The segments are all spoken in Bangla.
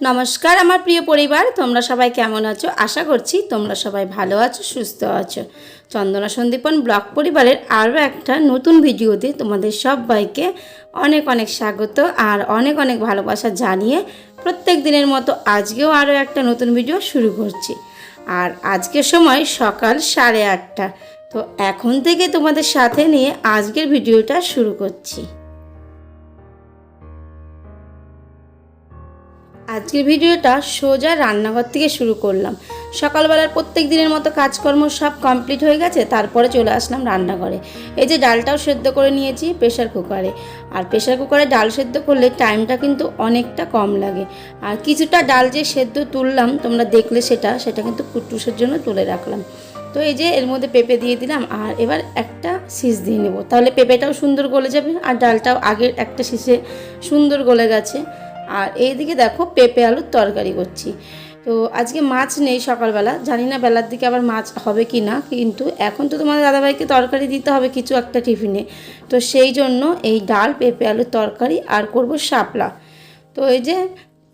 নমস্কার আমার প্রিয় পরিবার, তোমরা সবাই কেমন আছো? আশা করছি তোমরা সবাই ভালো আছো, সুস্থ আছো। চন্দনা সন্দীপন ব্লগ পরিবারের আরও একটা নতুন ভিডিওতে তোমাদের সবাইকে অনেক অনেক স্বাগত আর অনেক অনেক ভালোবাসা জানিয়ে প্রত্যেক দিনের মতো আজকেও আরও একটা নতুন ভিডিও শুরু করছি। আর আজকের সময় সকাল সাড়ে আটটা। তো এখন থেকে তোমাদের সাথে নিয়ে আজকের ভিডিওটা শুরু করছি। আজকের ভিডিওটা সোজা রান্নাঘর থেকে শুরু করলাম। সকালবেলার প্রত্যেক দিনের মতো কাজকর্ম সব কমপ্লিট হয়ে গেছে, তারপরে চলে আসলাম রান্নাঘরে। এই যে ডালটাও সেদ্ধ করে নিয়েছি প্রেশার কুকারে। আর প্রেশার কুকারে ডাল সেদ্ধ করলে টাইমটা কিন্তু অনেকটা কম লাগে। আর কিছুটা ডাল যে সেদ্ধ তুললাম, তোমরা দেখলে সেটা সেটা কিন্তু কুটুসের জন্য তুলে রাখলাম। তো এই যে এর মধ্যে পেঁপে দিয়ে দিলাম, আর এবার একটা শীষ দিয়ে নেব। তাহলে পেঁপেটাও সুন্দর গলে যাবে, আর ডালটাও আগের একটা শীষে সুন্দর গলে গেছে। আর এইদিকে দেখো পেঁপে আলুর তরকারি করছি। তো আজকে মাছ নেই সকালবেলা। জানি না বেলার দিকে আবার মাছ হবে কি না, কিন্তু এখন তো তোমাদের দাদাভাইকে তরকারি দিতে হবে কিছু একটা টিফিনে। তো সেই জন্য এই ডাল, পেঁপে আলুর তরকারি আর করব শাপলা। তো এই যে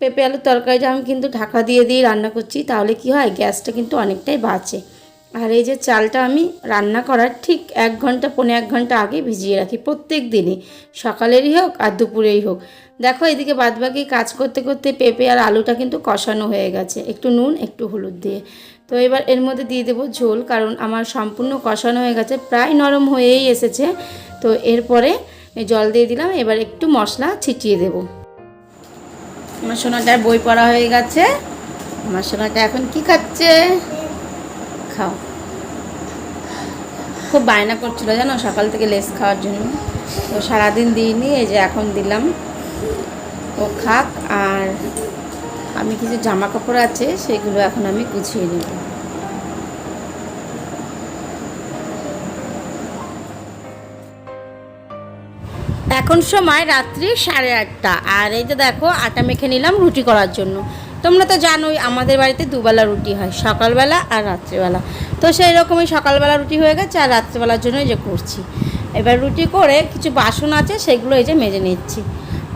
পেঁপে আলুর তরকারিটা আমি কিন্তু ঢাকা দিয়ে দিয়ে রান্না করছি, তাহলে কি হয়, গ্যাসটা কিন্তু অনেকটাই বাঁচে। আর এই যে চালটা আমি রান্না করার ঠিক এক ঘণ্টা পনেরো এক ঘণ্টা আগে ভিজিয়ে রাখি প্রত্যেক দিনই। সকালেরই হোক আর দুপুরেই হোক। দেখো এদিকে বাদবাকি কাজ করতে করতে পেঁপে আর আলুটা কিন্তু কষানো হয়ে গেছে। একটু নুন, একটু হলুদ দিয়ে। তো এবার এর মধ্যে দিয়ে দেবো ঝোল, কারণ আমার সম্পূর্ণ কষানো হয়ে গেছে, প্রায় নরম হয়েই এসেছে। তো এরপরে জল দিয়ে দিলাম, এবার একটু মশলা ছিটিয়ে দেবো। আমার সোনাটার বই পড়া হয়ে গেছে। আমার সোনাটা এখন কি খাচ্ছে? খাও। খুব বায়না করছিল, জানো? সকাল থেকে লেস খাওয়ার জন্য। তো সারাদিন দিইনি, এই যে এখন দিলাম। ও খাক, আর আমি কিছু জামা কাপড় আছে, সেগুলো এখন আমি গুছিয়ে নেব। এখন সময় রাত্রি সাড়ে আটটা। আর এই যে দেখো, আটা মেখে নিলাম রুটি করার জন্য। তোমরা তো জানোই, আমাদের বাড়িতে দুবেলা রুটি হয়, সকালবেলা আর রাত্রিবেলা। তো সেই রকমই সকালবেলা রুটি হয়ে গেছে আর রাত্রিবেলার জন্য এই যে করছি। এবার রুটি করে কিছু বাসন আছে, সেগুলো এই যে মেজে নিচ্ছি।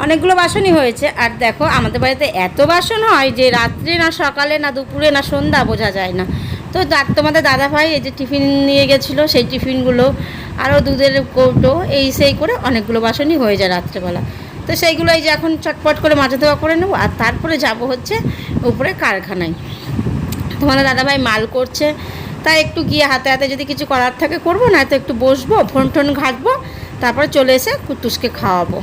অনেকগুলো বাসনই হয়েছে। আর দেখো, আমাদের বাড়িতে এত বাসন হয় যে রাত্রে না সকালে না দুপুরে না সন্ধ্যা বোঝা যায় না। তো তোমাদের দাদা ভাই এই যে টিফিন নিয়ে গেছিল, সেই টিফিনগুলো আরও দুধের কৌটো, এই সেই করে অনেকগুলো বাসনই হয়ে যায় রাত্রেবেলা। তো সেইগুলো এই যে এখন চটপট করে মাজা ধোয়া করে নেব, আর তারপরে যাব হচ্ছে উপরে কারখানায়। তোমাদের দাদাভাই মাল করছে তাই একটু গিয়ে হাতে হাতে যদি কিছু করার থাকে করব না তো একটু বসবো ফোন টোন ঘাটবো, তারপরে চলে এসে কুটুসকে খাওয়াবো।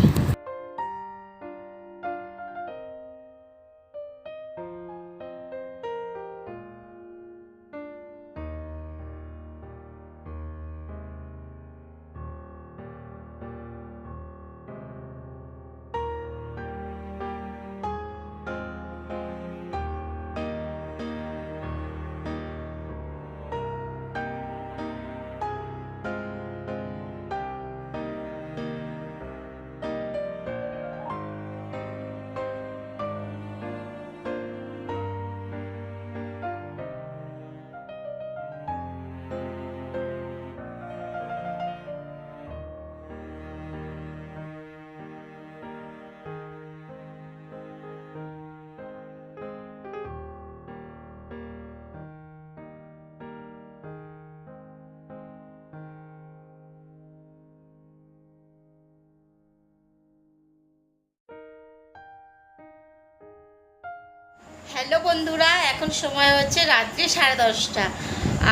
হ্যালো বন্ধুরা, এখন সময় হচ্ছে রাত্রি সাড়ে দশটা।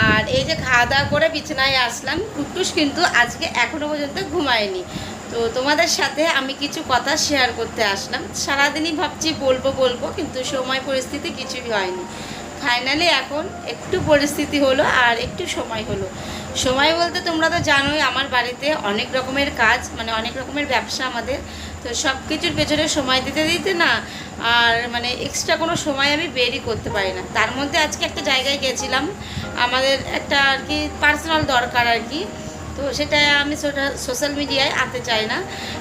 আর এই যে খাওয়া দাওয়া করে বিছানায় আসলাম কুটুস কিন্তু আজকে এখনও পর্যন্ত ঘুমায়নি। তো তোমাদের সাথে আমি কিছু কথা শেয়ার করতে আসলাম। সারাদিনই ভাবছি বলব বলব, কিন্তু সময় পরিস্থিতি কিছুই হয়নি। ফাইনালি এখন একটু পরিস্থিতি হলো আর একটু সময় হলো। সময় বলতে তোমরা তো জানোই, আমার বাড়িতে অনেক রকমের কাজ মানে অনেক রকমের ব্যবসা আমাদের। তো সব কিছুর পেছনে সময় দিতে দিতে না আর মানে এক্সট্রা কোনো সময় আমি বেরই করতে পারি না। তার মধ্যে আজকে একটা জায়গায় গেছিলাম আমাদের একটা আর কি পার্সোনাল দরকার আর কি। তো সেটা আমি সোশ্যাল মিডিয়ায় আনতে চাই না।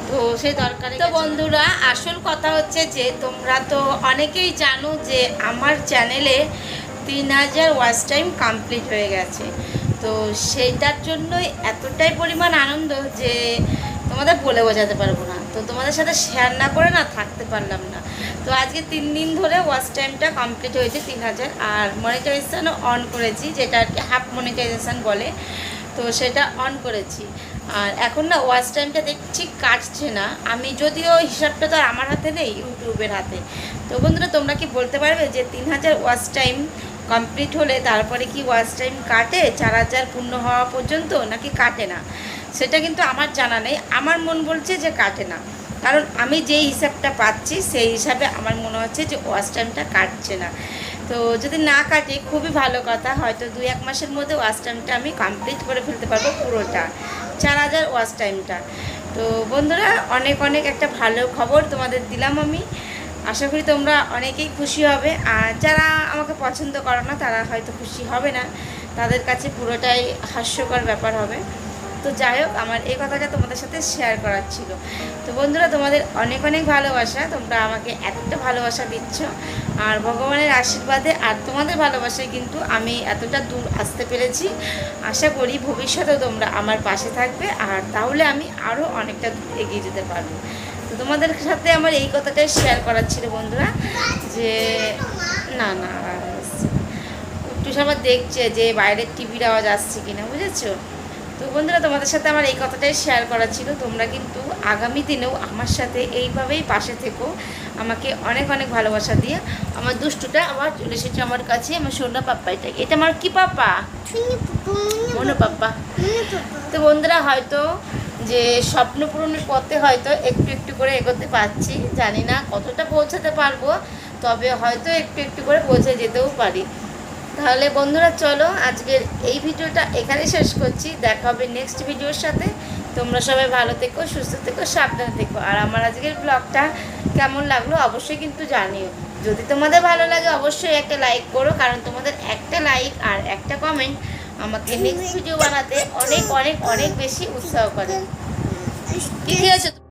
তো সেই দরকারে তো বন্ধুরা আসল কথা হচ্ছে যে তোমরা তো অনেকেই জানো যে আমার চ্যানেলে তিন হাজার ওয়াচ টাইম কমপ্লিট হয়ে গেছে। তো সেইটার জন্যই এতটাই পরিমাণ আনন্দ যে তোমাদের বলে বোঝাতে পারব না। তো তোমাদের সাথে শেয়ার না করে না থাকতে পারলাম না। তো আজকে তিন দিন ধরে ওয়াচ টাইমটা কমপ্লিট হয়েছে তিন হাজার। আর মনিটাইজেশানও অন করেছি, যেটা আর কি হাফ মনিটাইজেশান বলে। তো সেটা অন করেছি। আর এখন না ওয়াচ টাইমটা দেখছি কাটছে না। আমি যদিও হিসাবটা তো আমার হাতে নেই, ইউটিউবের হাতে। তো বন্ধুরা, তোমরা কি বলতে পারবে যে তিন হাজার ওয়াচ টাইম কমপ্লিট হলে তারপরে কি ওয়াচ টাইম কাটে? চার হাজার পূর্ণ হওয়া পর্যন্ত? নাকি কাটে না? সেটা কিন্তু আমার জানা নেই। আমার মন বলছে যে কাটে না। কারণ আমি যেই হিসাবটা পাচ্ছি, সেই হিসাবে আমার মনে হচ্ছে যে ওয়াচ টাইমটা কাটছে না। তো যদি না কাটে, খুবই ভালো কথা। হয়তো দুই এক মাসের মধ্যে ওয়াচ টাইমটা আমি কমপ্লিট করে ফেলতে পারব পুরোটা। চার হাজার ওয়াচ টাইমটা। তো বন্ধুরা, অনেক অনেক একটা ভালো খবর তোমাদের দিলাম আমি। আশা করি তোমরা অনেকেই খুশি হবে। আর যারা আমাকে পছন্দ করো না, তারা হয়তো খুশি হবে না। তাদের কাছে পুরোটাই হাস্যকর ব্যাপার হবে। তো যাই হোক, আমার এই কথাটা তোমাদের সাথে শেয়ার করার ছিল। তো বন্ধুরা, তোমাদের অনেক অনেক ভালোবাসা। তোমরা আমাকে এতটা ভালোবাসা দিচ্ছ। আর ভগবানের আশীর্বাদে আর তোমাদের ভালোবাসায় কিন্তু আমি এতটা দূর আসতে পেরেছি। আশা করি ভবিষ্যতেও তোমরা আমার পাশে থাকবে। আর তাহলে আমি আরও অনেকটা এগিয়ে যেতে পারব। তো তোমাদের সাথে আমার এই কথাটাই শেয়ার করার ছিল বন্ধুরা, যে না না। একটু সবার দেখছে যে বাইরের টিভির আওয়াজ আসছে কিনা, বুঝেছ? তো বন্ধুরা, তোমাদের সাথে আমার এই কথাটাই শেয়ার করা ছিল। তোমরা কিন্তু আগামী দিনেও আমার সাথে এইভাবেই পাশে থেকো। আমাকে অনেক অনেক ভালোবাসা দিয়ে। আমার দুষ্টুটা আবার চলে এসেছে আমার কাছে আমার সোনা পাপ্পাইটা। এটা আমার কি পাপা মনো পাপ্পা। তো বন্ধুরা, হয়তো যে স্বপ্ন পূরণের পথে হয়তো একটু একটু করে এগোতে পারছি। জানি না কতটা পৌঁছাতে পারব, তবে হয়তো একটু একটু করে পৌঁছে যেতেও পারি। তাহলে বন্ধুরা চলো আজকের এই ভিডিওটা এখানে শেষ করছি। দেখা হবে নেক্সট ভিডিওর সাথে। তোমরা সবাই ভালো থেকো, সুস্থ থেকো, সাবধানে থেকো। আর আমার আজকের ব্লগটা কেমন লাগল অবশ্যই কিন্তু জানিও। যদি তোমাদের ভালো লাগে অবশ্যই একটা লাইক করো, কারণ তোমাদের একটা লাইক আর একটা কমেন্ট আমাকে নেক্সট ভিডিও বানাতে অনেক অনেক অনেক বেশি উৎসাহ করে। কি খেয়েছো